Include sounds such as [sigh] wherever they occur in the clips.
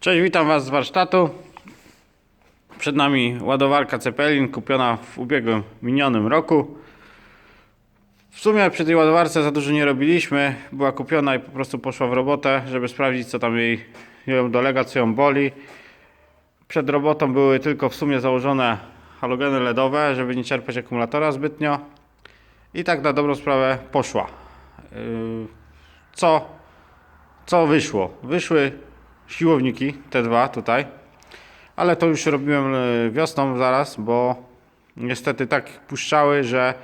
Cześć, witam Was z warsztatu. Przed nami ładowarka Cepelin kupiona w ubiegłym, minionym roku. W sumie przy tej ładowarce za dużo nie robiliśmy. Była kupiona i po prostu poszła w robotę, żeby sprawdzić co tam jej ją dolega, co ją boli. Przed robotą były tylko w sumie założone halogeny LEDowe, żeby nie czerpać akumulatora zbytnio. I tak na dobrą sprawę poszła. Yy, Co co wyszło? Wyszły siłowniki, te dwa tutaj, ale to już robiłem e, wiosną zaraz, bo niestety tak puszczały, że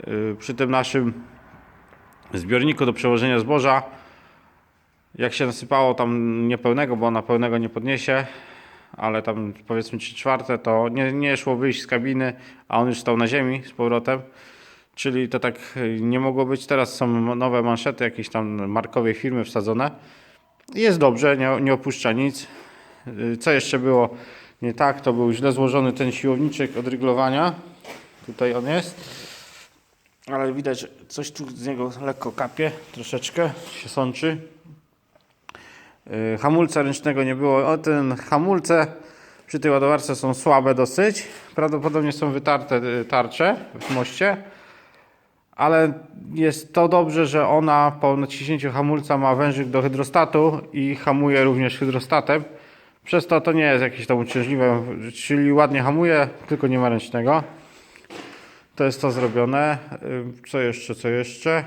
e, przy tym naszym zbiorniku do przewożenia zboża, jak się nasypało tam niepełnego, bo ona pełnego nie podniesie, ale tam powiedzmy 3 czwarte, to nie, nie szło wyjść z kabiny, a on już stał na ziemi z powrotem. Czyli to tak y, nie mogło być. Teraz są nowe manszety jakiejś tam markowej firmy wsadzone. Jest dobrze, nie, nie opuszcza nic. Y, Co jeszcze było nie tak, to był źle złożony ten siłowniczek od ryglowania. Tutaj on jest. Ale widać, że coś tu z niego lekko kapie, troszeczkę się sączy. Y, Hamulca ręcznego nie było. O, ten hamulce przy tej ładowarce są słabe dosyć. Prawdopodobnie są wytarte y, tarcze w moście. Ale jest to dobrze, że ona po naciśnięciu hamulca ma wężyk do hydrostatu i hamuje również hydrostatem. Przez to to nie jest jakieś tam uciążliwe, czyli ładnie hamuje, tylko nie ma ręcznego. To jest to zrobione. Ym, Co jeszcze, co jeszcze?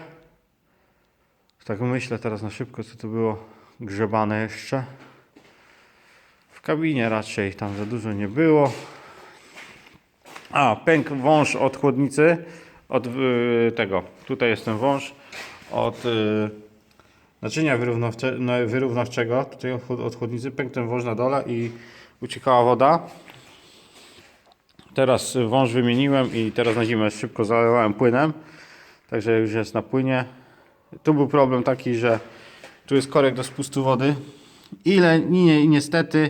Tak myślę teraz na szybko, co to było grzebane jeszcze. W kabinie raczej tam za dużo nie było. A, pękł wąż od chłodnicy, od y, tego, tutaj jest ten wąż, od y, naczynia no, wyrównawczego, tutaj od, chłod- od chłodnicy, pękł ten wąż na dole i uciekała woda. Teraz wąż wymieniłem i teraz na zimę szybko zalewałem płynem, także już jest na płynie. Tu był problem taki, że tu jest korek do spustu wody. Ile nie, niestety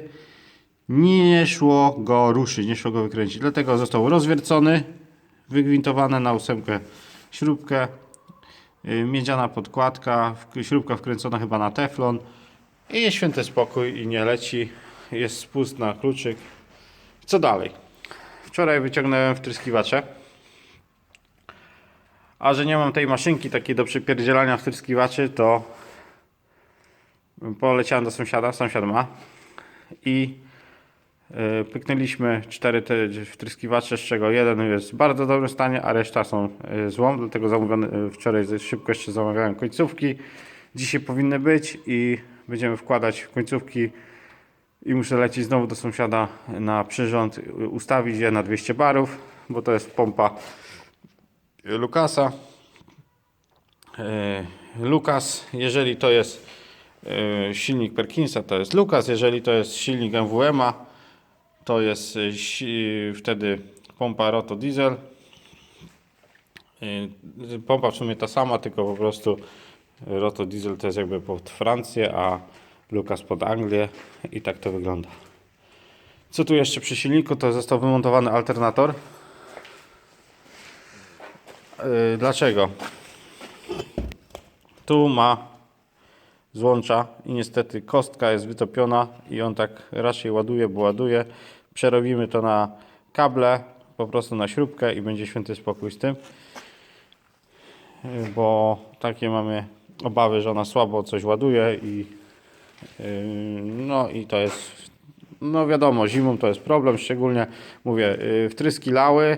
nie szło go ruszyć, nie szło go wykręcić. Dlatego został rozwiercony, wygwintowane na ósemkę śrubkę, yy, miedziana podkładka, śrubka wkręcona chyba na teflon i jest święty spokój i nie leci. Jest spust na kluczyk. Co dalej? Wczoraj wyciągnąłem wtryskiwacze. A że nie mam tej maszynki takiej do przypierdzielania wtryskiwaczy, to poleciałem do sąsiada, sąsiad ma i pyknęliśmy cztery te wtryskiwacze, z czego jeden jest w bardzo dobrym stanie, a reszta są e, złą, dlatego zamówione, e, wczoraj ze- szybko jeszcze zamawiałem końcówki. Dzisiaj powinny być i będziemy wkładać końcówki i muszę lecieć znowu do sąsiada na przyrząd, e, ustawić je na 200 barów, bo to jest pompa e, Lukasa. E, Lukas, jeżeli to jest e, silnik Perkinsa, to jest Lukas, jeżeli to jest silnik MWM-a, to jest e, si- wtedy pompa Roto Diesel. E, Pompa w sumie ta sama, tylko po prostu Roto Diesel to jest jakby pod Francję, a Lukas pod Anglię i tak to wygląda. Co tu jeszcze przy silniku? To został wymontowany alternator. Dlaczego? Tu ma złącza i niestety kostka jest wytopiona i on tak raczej ładuje, bo ładuje. Przerobimy to na kable, po prostu na śrubkę i będzie święty spokój z tym. Yy, Bo takie mamy obawy, że ona słabo coś ładuje i yy, no i to jest no wiadomo, zimą to jest problem, szczególnie mówię, yy, wtryski lały.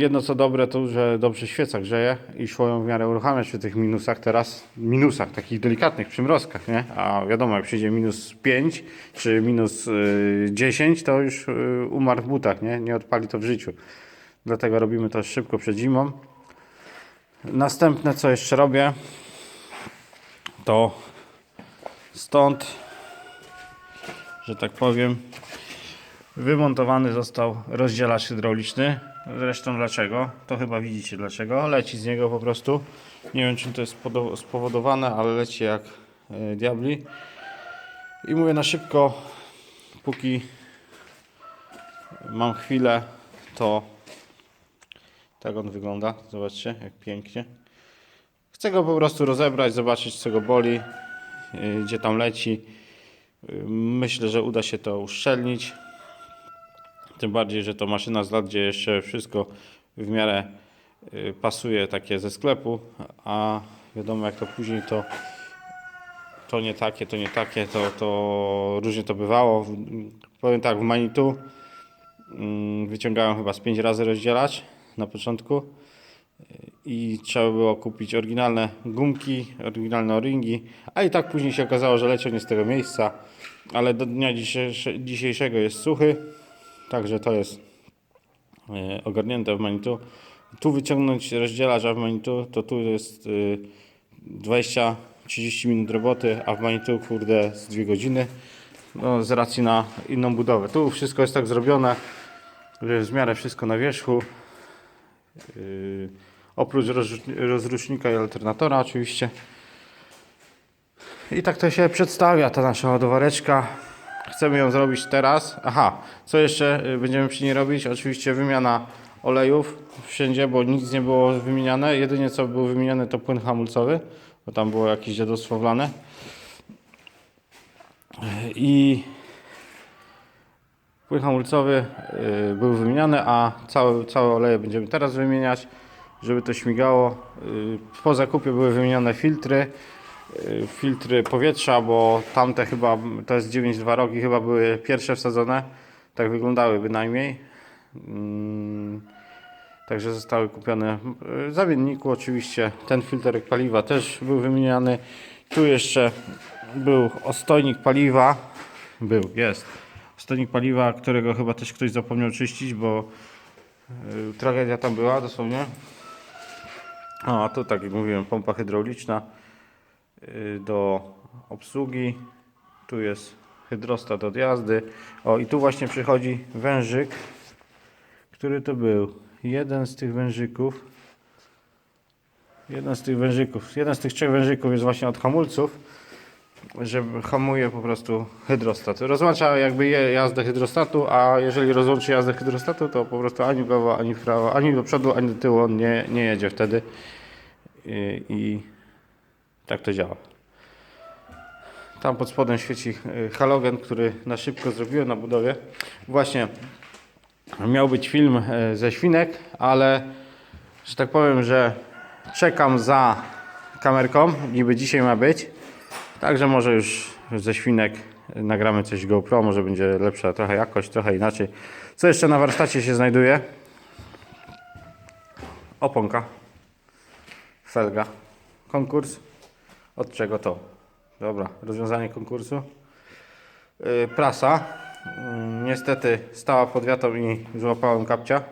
Jedno co dobre to, że dobrze świeca grzeje i szło ją w miarę uruchamiać przy tych minusach teraz, minusach, takich delikatnych przymrozkach, nie? A wiadomo, jak przyjdzie minus 5 czy minus y, 10, to już y, umarł w butach, nie? Nie odpali to w życiu. Dlatego robimy to szybko przed zimą. Następne co jeszcze robię, to stąd, że tak powiem, Wymontowany został rozdzielacz hydrauliczny. Zresztą dlaczego? To chyba widzicie dlaczego. Leci z niego po prostu. Nie wiem czym to jest spowodowane, ale leci jak e, diabli. I mówię na szybko, póki mam chwilę, to tak on wygląda. Zobaczcie, jak pięknie. Chcę go po prostu rozebrać, zobaczyć co go boli, e, gdzie tam leci. Y, Myślę, że uda się to uszczelnić. Tym bardziej, że to maszyna z lat, gdzie jeszcze wszystko w miarę y, pasuje takie ze sklepu, a wiadomo jak to później to to nie takie, to nie takie, to, to różnie to bywało. Powiem tak, w Manitu mm, wyciągałem chyba z 5 razy rozdzielacz na początku i trzeba było kupić oryginalne gumki, oryginalne o-ringi, a i tak później się okazało, że leciał nie z tego miejsca, ale do dnia dzisiejsze, dzisiejszego jest suchy, także to jest e, ogarnięte w Manitu. Tu wyciągnąć rozdzielacz, a w Manitu to tu jest y, 20-30 minut roboty, a w Manitu kurde z 2 godziny. No, z racji na inną budowę. Tu wszystko jest tak zrobione, że w miarę wszystko na wierzchu. Yy, oprócz rozrusz- rozrusznika i alternatora oczywiście. I tak to się przedstawia ta nasza ładowareczka. Chcemy ją zrobić teraz. Aha, co jeszcze y, będziemy przy niej robić? Oczywiście wymiana olejów wszędzie, bo nic nie było wymieniane. Jedynie co było wymieniane to płyn hamulcowy, bo tam było jakieś dziadostwo wlane. I płyn hamulcowy y, był wymieniany, a całe, całe oleje będziemy teraz wymieniać, żeby to śmigało. Y, Po zakupie były wymienione filtry, filtry powietrza, bo tamte chyba, to jest 9.2 roki, chyba były pierwsze wsadzone, tak wyglądały bynajmniej. Mm, Także zostały kupione w zamienniku oczywiście. Ten filterek paliwa też był wymieniany. Tu jeszcze był ostojnik paliwa. Był, jest. Ostojnik paliwa, którego chyba też ktoś zapomniał czyścić, bo y, tragedia tam była dosłownie. A tu tak jak mówiłem, pompa hydrauliczna y, do obsługi. Tu jest hydrostat od jazdy. O, i tu właśnie przychodzi wężyk, który to był. Jeden z tych wężyków. Jeden z tych wężyków. Jeden z tych trzech wężyków jest właśnie od hamulców, że hamuje po prostu hydrostat. Rozłącza jakby jazdę hydrostatu, a jeżeli rozłączy jazdę hydrostatu, to po prostu ani w lewo, ani w prawo, ani do przodu, ani do tyłu on nie, nie jedzie wtedy. I, I tak to działa. Tam pod spodem świeci y, halogen, który na szybko zrobiłem na budowie. Właśnie miał być film e, ze świnek, ale że tak powiem, że czekam za kamerką, niby dzisiaj ma być. Także może już ze świnek nagramy coś GoPro, może będzie lepsza trochę jakość, trochę inaczej. Co jeszcze na warsztacie się znajduje? Oponka, felga, konkurs. Od czego to? Dobra, rozwiązanie konkursu. Yy, prasa. Mm, Niestety stała pod wiatą i złapałem kapcia.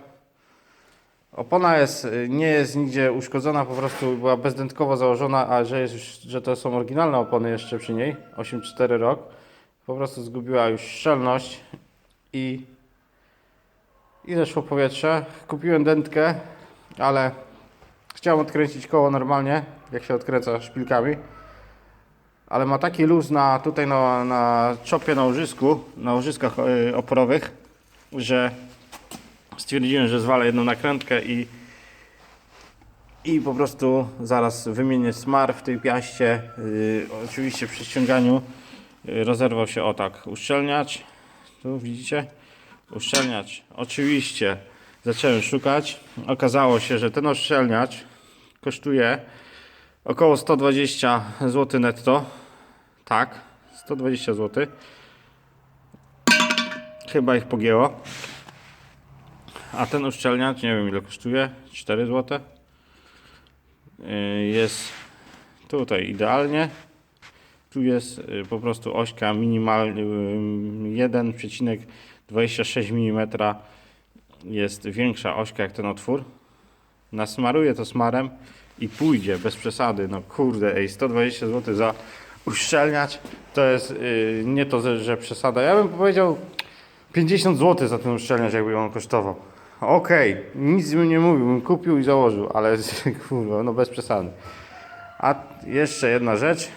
Opona jest, y, nie jest nigdzie uszkodzona, po prostu była bezdętkowo założona, a że, jest już, że to są oryginalne opony jeszcze przy niej, 8.4 rok, po prostu zgubiła już szczelność i, i zeszło powietrze. Kupiłem dętkę, ale chciałem odkręcić koło normalnie, jak się odkręca szpilkami ale ma taki luz na, tutaj na, na czopie na łożysku, na łożyskach y, oporowych, że stwierdziłem, że zwalę jedną nakrętkę i, i po prostu zaraz wymienię smar w tej piaście. Y, oczywiście przy ściąganiu y, rozerwał się o tak uszczelniacz. Tu widzicie? Uszczelniacz. Oczywiście zacząłem szukać. Okazało się, że ten uszczelniacz kosztuje Około 120 zł netto. Tak, 120 zł. Chyba ich pogięło. A ten uszczelniacz, nie wiem ile kosztuje, 4 zł. Yy, Jest tutaj idealnie. Tu jest yy, po prostu ośka minimal yy, 1,26 mm. Jest większa ośka jak ten otwór. Nasmaruję to smarem i pójdzie bez przesady. No kurde, ej, 120 zł za uszczelniacz to jest yy, nie to, że, przesada. Ja bym powiedział 50 zł za ten uszczelniacz, jakby on kosztował. Okej, nic bym nie mówił, bym kupił i założył, ale [laughs] kurwa, no bez przesady. A jeszcze jedna rzecz.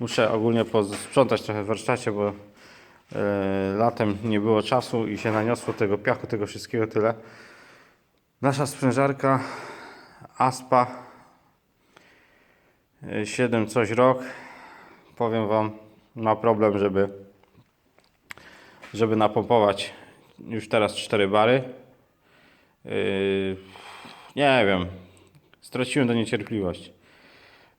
Muszę ogólnie posprzątać trochę w warsztacie, bo e, latem nie było czasu i się naniosło tego piachu, tego wszystkiego tyle. Nasza sprężarka Aspa e, 7 coś rok powiem Wam, ma problem, żeby, żeby napompować już teraz 4 bary. Yy, nie wiem, straciłem do niecierpliwość.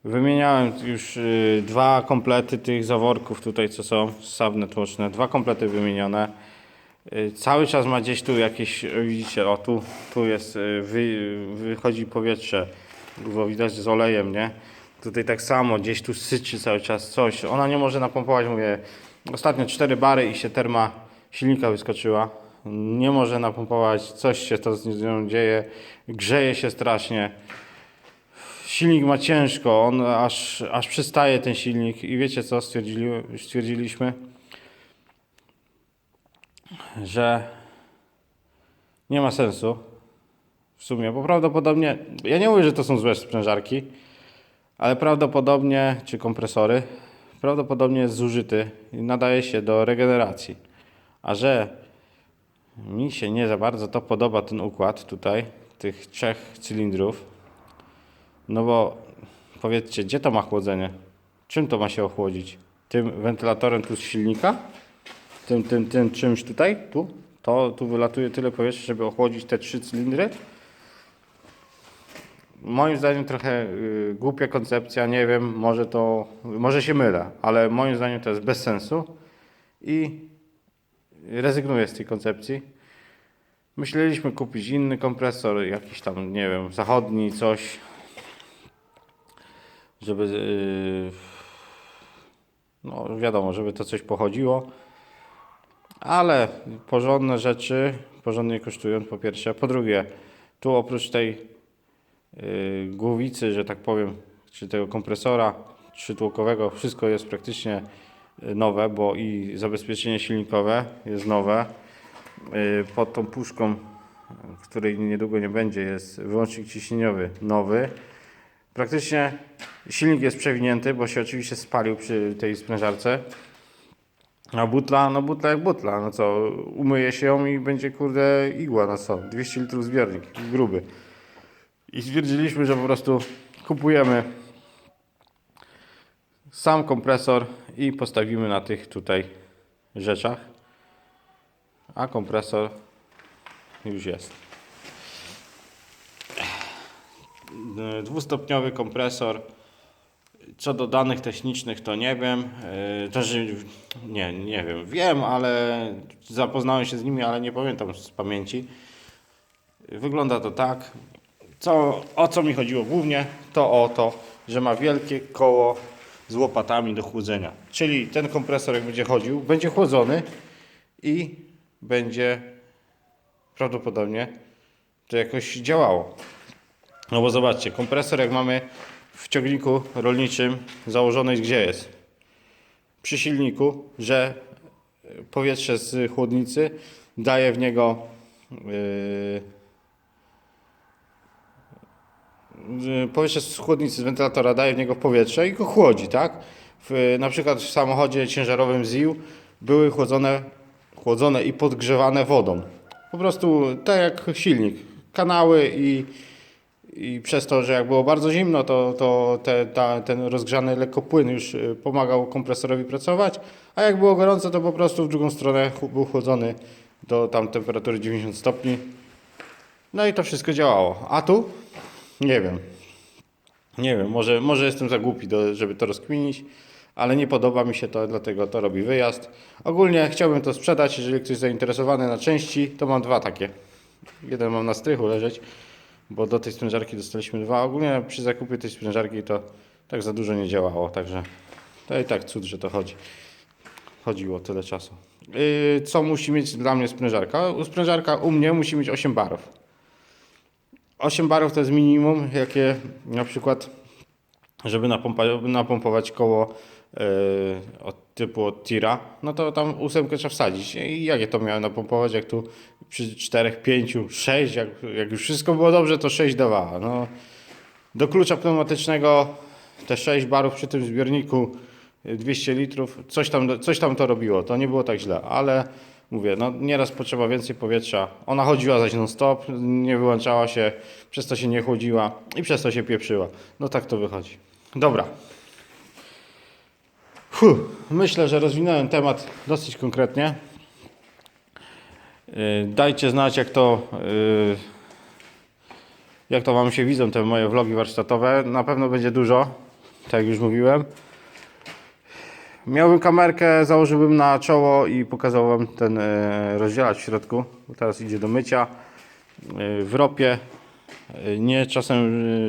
Wymieniałem już yy, dwa komplety tych zaworków tutaj, co są, sabne tłoczne, dwa komplety wymienione. Yy, Cały czas ma gdzieś tu jakieś, o, widzicie, o tu, tu jest, yy, wy, wychodzi powietrze, bo widać z olejem, nie? Tutaj tak samo, gdzieś tu syczy cały czas coś. Ona nie może napompować, mówię, ostatnio cztery bary i się terma silnika wyskoczyła. Nie może napompować, coś się to z nią dzieje, grzeje się strasznie. Silnik ma ciężko, on aż, aż przystaje ten silnik i wiecie co stwierdzili, stwierdziliśmy? Że nie ma sensu w sumie, bo prawdopodobnie, ja nie mówię, że to są złe sprężarki, ale prawdopodobnie, czy kompresory, prawdopodobnie jest zużyty i nadaje się do regeneracji. A że mi się nie za bardzo to podoba ten układ tutaj, tych trzech cylindrów, no bo powiedzcie, gdzie to ma chłodzenie? Czym to ma się ochłodzić? Tym wentylatorem z silnika? Tym, tym, tym czymś tutaj? Tu? To tu wylatuje tyle powietrza, żeby ochłodzić te trzy cylindry? Moim zdaniem trochę y, głupia koncepcja, nie wiem, może to, może się mylę, ale moim zdaniem to jest bez sensu i rezygnuję z tej koncepcji. Myśleliśmy kupić inny kompresor, jakiś tam, nie wiem, zachodni, coś, żeby, y, no wiadomo, żeby to coś pochodziło, ale porządne rzeczy porządnie kosztują, po pierwsze. Po drugie, tu oprócz tej yy, głowicy, że tak powiem, czy tego kompresora trzytłokowego, wszystko jest praktycznie y, nowe, bo i zabezpieczenie silnikowe jest nowe. Yy, Pod tą puszką, której niedługo nie będzie, jest wyłącznik ciśnieniowy nowy. Praktycznie silnik jest przewinięty, bo się oczywiście spalił przy tej sprężarce. A butla, no butla jak butla, no co, umyje się ją i będzie kurde igła, no co, 200 litrów zbiornik, gruby. I stwierdziliśmy, że po prostu kupujemy sam kompresor i postawimy na tych tutaj rzeczach. A kompresor już jest. Dwustopniowy kompresor. Co do danych technicznych to nie wiem. To, że nie, nie wiem. Wiem, ale zapoznałem się z nimi, ale nie pamiętam z pamięci. Wygląda to tak. Co, o co mi chodziło głównie? To o to, że ma wielkie koło z łopatami do chłodzenia. Czyli ten kompresor jak będzie chodził, będzie chłodzony i będzie prawdopodobnie to jakoś działało. No bo zobaczcie, kompresor jak mamy w ciągniku rolniczym założony jest gdzie jest? Przy silniku, że powietrze z chłodnicy daje w niego yy, powietrze z chłodnicy, z wentylatora daje w niego powietrze i go chłodzi, tak? W, na przykład w samochodzie ciężarowym ZIU były chłodzone, chłodzone i podgrzewane wodą. Po prostu tak jak silnik. Kanały i, i przez to, że jak było bardzo zimno, to, to te, ta, ten rozgrzany lekko płyn już y, pomagał kompresorowi pracować, a jak było gorąco, to po prostu w drugą stronę był chłodzony do tam temperatury 90 stopni. No i to wszystko działało. A tu? Nie wiem. Nie wiem, może, może jestem za głupi, do, żeby to rozkminić, ale nie podoba mi się to, dlatego to robi wyjazd. Ogólnie chciałbym to sprzedać, jeżeli ktoś zainteresowany na części, to mam dwa takie. Jeden mam na strychu leżeć, bo do tej sprężarki dostaliśmy dwa. Ogólnie przy zakupie tej sprężarki to tak za dużo nie działało, także to i tak cud, że to chodzi. Chodziło tyle czasu. Yy, co musi mieć dla mnie sprężarka? Sprężarka u mnie musi mieć 8 barów. 8 barów to jest minimum, jakie na przykład, żeby napompa- napompować koło yy, od typu od tira, no to tam ósemkę trzeba wsadzić. I jak ja to miałem napompować, jak tu przy 4, 5, 6, jak, jak już wszystko było dobrze, to 6 dawała. No, do klucza pneumatycznego te 6 barów przy tym zbiorniku y, 200 litrów, coś tam, coś tam to robiło, to nie było tak źle, ale mówię, no nieraz potrzeba więcej powietrza. Ona chodziła zaś non stop, nie wyłączała się, przez to się nie chłodziła i przez to się pieprzyła. No tak to wychodzi. Dobra. Fuh, myślę, że rozwinąłem temat dosyć konkretnie. Yy, Dajcie znać, jak to, yy, jak to Wam się widzą te moje vlogi warsztatowe. Na pewno będzie dużo, tak jak już mówiłem. Miałbym kamerkę, założyłbym na czoło i pokazał Wam ten e, rozdzielacz w środku. Teraz idzie do mycia e, w ropie. E, Nie czasem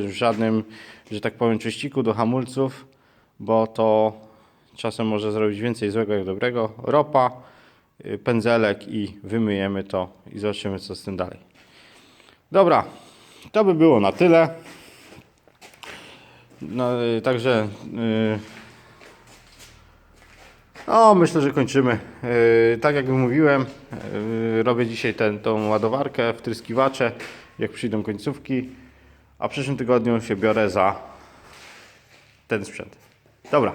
e, w żadnym, że tak powiem, czyściku do hamulców, bo to czasem może zrobić więcej złego jak dobrego. Ropa, e, pędzelek i wymyjemy to i zobaczymy co z tym dalej. Dobra, to by było na tyle. No, e, także e, no, myślę, że kończymy. Tak jak mówiłem, robię dzisiaj tą ładowarkę, wtryskiwacze, jak przyjdą końcówki, a w przyszłym tygodniu się biorę za ten sprzęt. Dobra,